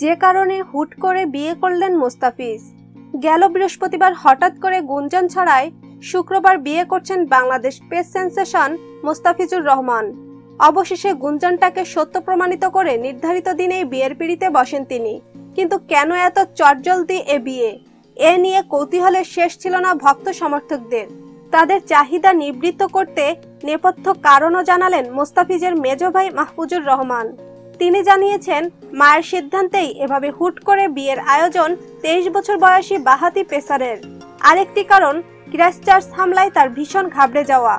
যে কারণে হুট করে বিয়ে করলেন মোস্তাফিজ। গেল বৃহস্পতিবার হঠাৎ করে গুঞ্জন ছড়ায় শুক্রবার বিয়ে করছেন বাংলাদেশ পেস সেন্সেশন মোস্তাফিজুর রহমান। অবশেষে গুঞ্জনটাকে সত্য প্রমাণিত করে নির্ধারিত দিনেই বিয়ের পিড়িতে বসেন তিনি। কিন্তু কেন এত চটজলদি এ বিয়ে? এ নিয়ে কৌতূহলের শেষ ছিল না ভক্ত সমর্থকদের। তাদের চাহিদা নিবৃত্ত করতে নেপথ্য কারণও জানালেন মোস্তাফিজের মেজ ভাই মাহফুজুর রহমান। তিনি জানিয়েছেন, মায়ের সিদ্ধান্তেই এভাবে হুট করে বিয়ের আয়োজন তেইশ বছর বয়সী বাহাতি পেসারের। আরেকটি কারণ, ক্রাইস্টচার্চ হামলায় তার ভীষণ ঘাবড়ে যাওয়া।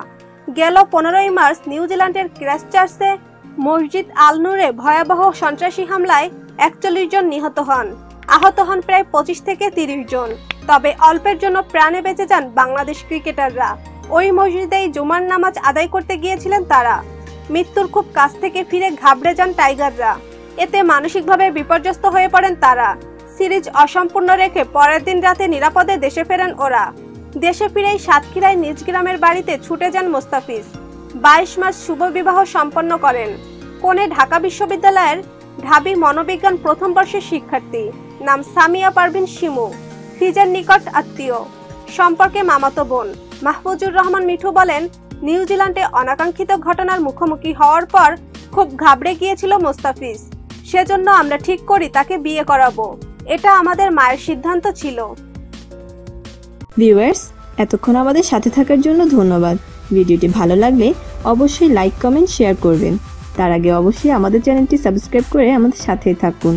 গেল পনেরোই মার্চ নিউজিল্যান্ডের ক্রাইস্টচার্চে মসজিদ আল নূরে ভয়াবহ সন্ত্রাসী হামলায় একচল্লিশ জন নিহত হন। আহত হন প্রায় পঁচিশ থেকে তিরিশ জন। তবে অল্পের জন্য প্রাণে বেঁচে যান বাংলাদেশ ক্রিকেটাররা। ওই মসজিদেই জুমার নামাজ আদায় করতে গিয়েছিলেন তারা। মৃত্যুর খুব কাছ থেকে ফিরে ঘাবড়ে যান টাইগাররা। এতে মানসিকভাবে বিপর্যস্ত হয়ে পড়েন তারা। সিরিজ অসম্পূর্ণ রেখে পরের দিন রাতে নিরাপদে দেশে ফেরেন ওরা। দেশে ফিরেই সাতক্ষীরায় নিজ গ্রামের বাড়িতে ছুটে যান মোস্তাফিজ। বাইশ মাস শুভ বিবাহ সম্পন্ন করেন। কোনে ঢাকা বিশ্ববিদ্যালয়ের ঢাবি মনোবিজ্ঞান প্রথম বর্ষের শিক্ষার্থী। নাম সামিয়া পারভিন শিমু। ফিজের নিকট আত্মীয়। সম্পর্কে মামাতো বোন। মাহফুজুর রহমান মিঠু বলেন নিউজিল্যান্ডে অনাকাঙ্ক্ষিত ঘটনার মুখোমুখি হওয়ার পর খুব ঘাবড়ে গিয়েছিল মোস্তাফিজ। সেজন্য আমরা ঠিক করি তাকে বিয়ে করাবো। এটা আমাদের মায়ের সিদ্ধান্ত ছিল। ভিউয়ার্স, এতক্ষণ আমাদের সাথে থাকার জন্য ধন্যবাদ। ভিডিওটি ভালো লাগলে অবশ্যই লাইক, কমেন্ট, শেয়ার করবেন। তার আগে অবশ্যই আমাদের চ্যানেলটি সাবস্ক্রাইব করে আমাদের সাথে থাকুন।